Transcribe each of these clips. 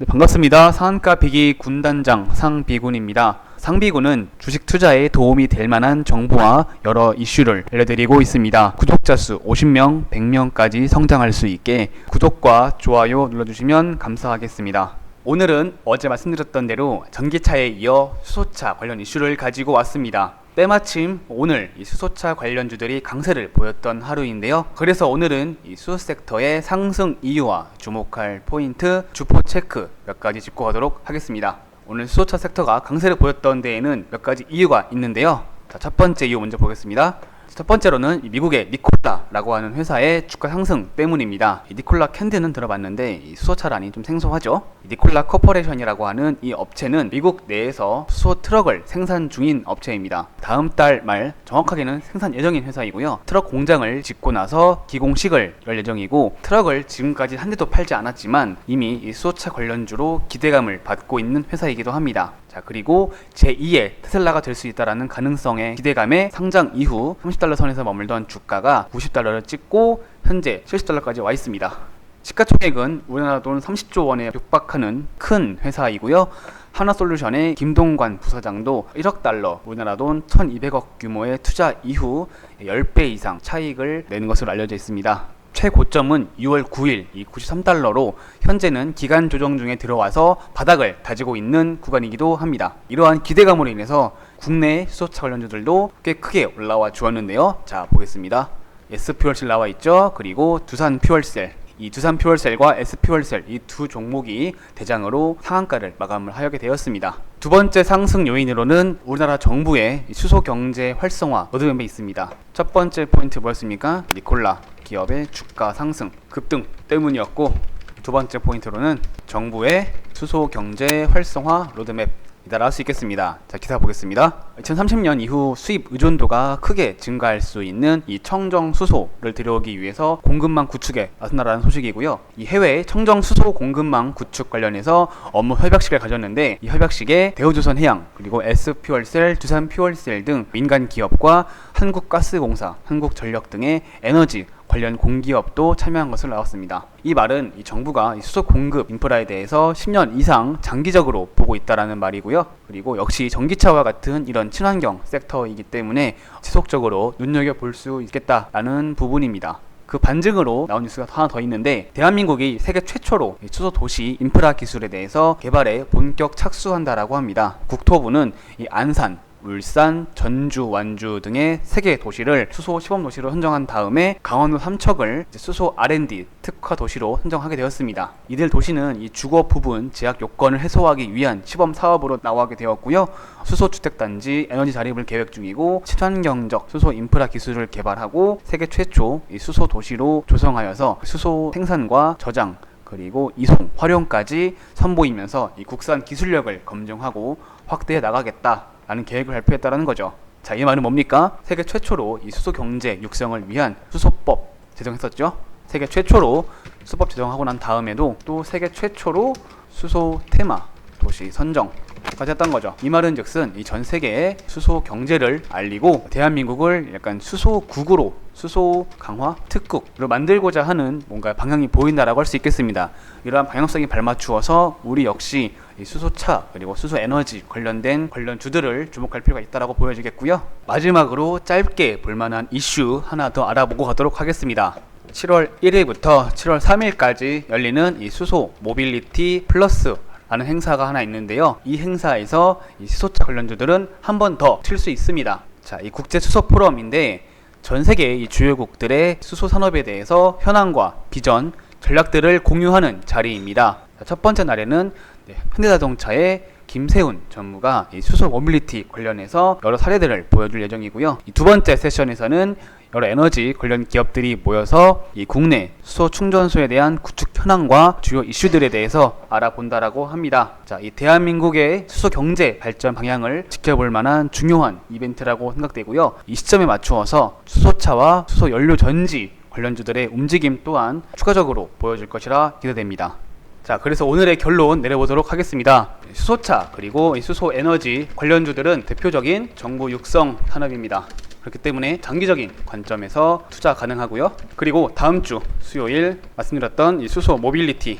네, 반갑습니다. 상한가 비기 군단장 상비군입니다. 상비군은 주식 투자에 도움이 될 만한 정보와 여러 이슈를 알려드리고 있습니다. 구독자 수 50명, 100명까지 성장할 수 있게 구독과 좋아요 눌러주시면 감사하겠습니다. 오늘은 어제 말씀드렸던 대로 전기차에 이어 수소차 관련 이슈를 가지고 왔습니다. 때마침 오늘 이 수소차 관련주들이 강세를 보였던 하루인데요. 그래서 오늘은 이 수소 섹터의 상승 이유와 주목할 포인트, 주포 체크 몇 가지 짚고 가도록 하겠습니다. 오늘 수소차 섹터가 강세를 보였던 데에는 몇 가지 이유가 있는데요. 자, 첫 번째 이유 먼저 보겠습니다. 첫 번째로는 이 미국의 니콜라라고 하는 회사의 주가 상승 때문입니다. 이 니콜라 캔드는 들어봤는데 이 수소차란이 좀 생소하죠. 이 니콜라 코퍼레이션이라고 하는 이 업체는 미국 내에서 수소 트럭을 생산 중인 업체입니다. 다음 달 말 정확하게는 생산 예정인 회사이고요. 트럭 공장을 짓고 나서 기공식을 열 예정이고 트럭을 지금까지 한 대도 팔지 않았지만 이미 이 수소차 관련주로 기대감을 받고 있는 회사이기도 합니다. 자 그리고 제2의 테슬라가 될 수 있다라는 가능성의 기대감에 상장 이후 30달러 선에서 머물던 주가가 90달러를 찍고 현재 70달러까지 와 있습니다. 시가총액은 우리나라 돈 30조 원에 육박하는 큰 회사이고요. 하나솔루션의 김동관 부사장도 1억 달러, 우리나라 돈 1200억 규모의 투자 이후 10배 이상 차익을 내는 것으로 알려져 있습니다. 최고점은 6월 9일 이 93달러로 현재는 기간 조정 중에 들어와서 바닥을 다지고 있는 구간이기도 합니다. 이러한 기대감으로 인해서 국내 수소차 관련주들도 꽤 크게 올라와 주었는데요. 자 보겠습니다. S퓨얼셀 나와 있죠. 그리고 두산 퓨얼셀 이 두산 퓨얼셀과 S 퓨얼셀 이 두 종목이 대장으로 상한가를 마감을 하게 되었습니다. 두 번째 상승 요인으로는 우리나라 정부의 수소 경제 활성화 로드맵에 있습니다. 첫 번째 포인트 뭐였습니까? 니콜라 기업의 주가 상승 급등 때문이었고 두 번째 포인트로는 정부의 수소 경제 활성화 로드맵 이달 할수 있겠습니다. 자, 기사 보겠습니다. 2030년 이후 수입 의존도가 크게 증가할 수 있는 이 청정 수소를 들여오기 위해서 공급망 구축에 나선다라는 소식이고요. 이 해외 청정 수소 공급망 구축 관련해서 업무 협약식을 가졌는데 이 협약식에 대우조선해양 그리고 S퓨얼셀, 두산퓨얼셀 등 민간 기업과 한국가스공사, 한국전력 등의 에너지 관련 공기업도 참여한 것으로 나왔습니다. 이 말은 이 정부가 이 수소 공급 인프라에 대해서 10년 이상 장기적으로 보고 있다라는 말이고요. 그리고 역시 전기차와 같은 이런 친환경 섹터이기 때문에 지속적으로 눈여겨 볼 수 있겠다라는 부분입니다. 그 반증으로 나온 뉴스가 하나 더 있는데 대한민국이 세계 최초로 수소 도시 인프라 기술에 대해서 개발에 본격 착수한다라고 합니다. 국토부는 이 안산 울산, 전주, 완주 등의 세개 도시를 수소 시범 도시로 선정한 다음에 강원도 삼척을 수소 R&D 특화 도시로 선정하게 되었습니다. 이들 도시는 이 주거 부분 제약 요건을 해소하기 위한 시범 사업으로 나오게 되었고요. 수소 주택 단지 에너지 자립을 계획 중이고 친환경적 수소 인프라 기술을 개발하고 세계 최초 이 수소 도시로 조성하여서 수소 생산과 저장 그리고 이송, 활용까지 선보이면서 이 국산 기술력을 검증하고 확대해 나가겠다. 라는 계획을 발표했다는 거죠. 자, 이 말은 뭡니까? 세계 최초로 이 수소 경제 육성을 위한 수소법 제정했었죠. 세계 최초로 수법 제정하고 난 다음에도 또 세계 최초로 수소 테마 도시 선정 까지 했던 거죠. 이 말은 즉슨 이 전 세계에 수소 경제를 알리고 대한민국을 약간 수소국으로 수소 강화 특국으로 만들고자 하는 뭔가 방향이 보인다라고 할 수 있겠습니다. 이러한 방향성이 발맞추어서 우리 역시 이 수소차 그리고 수소 에너지 관련된 관련 주들을 주목할 필요가 있다라고 보여지겠고요. 마지막으로 짧게 볼만한 이슈 하나 더 알아보고 가도록 하겠습니다. 7월 1일부터 7월 3일까지 열리는 이 수소 모빌리티 플러스 라는 행사가 하나 있는데요. 이 행사에서 이 수소차 관련주들은 한 번 더 칠 수 있습니다. 자, 이 국제 수소 포럼인데 전 세계 이 주요국들의 수소 산업에 대해서 현황과 비전, 전략들을 공유하는 자리입니다. 자, 첫 번째 날에는 네, 현대자동차의 김세훈 전무가 이 수소 모빌리티 관련해서 여러 사례들을 보여줄 예정이고요. 이두 번째 세션에서는 여러 에너지 관련 기업들이 모여서 이 국내 수소 충전소에 대한 구축 현황과 주요 이슈들에 대해서 알아본다라고 합니다. 자, 이 대한민국의 수소 경제 발전 방향을 지켜볼 만한 중요한 이벤트라고 생각되고요. 이 시점에 맞추어서 수소차와 수소 연료 전지 관련주들의 움직임 또한 추가적으로 보여줄 것이라 기대됩니다. 자, 그래서 오늘의 결론 내려보도록 하겠습니다. 수소차 그리고 수소 에너지 관련주들은 대표적인 정부 육성 산업입니다. 그렇기 때문에 장기적인 관점에서 투자 가능하고요. 그리고 다음 주 수요일 말씀드렸던 이 수소 모빌리티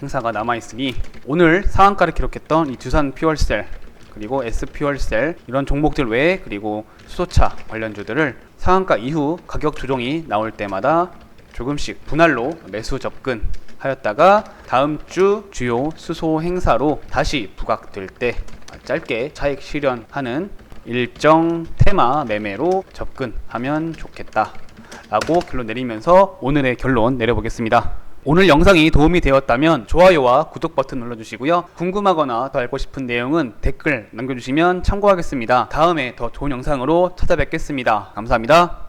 행사가 남아 있으니 오늘 상한가를 기록했던 이 두산 퓨얼셀 그리고 S 퓨얼셀 이런 종목들 외에 그리고 수소차 관련주들을 상한가 이후 가격 조정이 나올 때마다 조금씩 분할로 매수 접근 하였다가 다음 주 주요 수소 행사로 다시 부각될 때 짧게 차익 실현하는 일정 테마 매매로 접근하면 좋겠다 라고 결론 내리면서 오늘의 결론 내려보겠습니다. 오늘 영상이 도움이 되었다면 좋아요와 구독 버튼 눌러주시고요. 궁금하거나 더 알고 싶은 내용은 댓글 남겨주시면 참고하겠습니다. 다음에 더 좋은 영상으로 찾아뵙겠습니다. 감사합니다.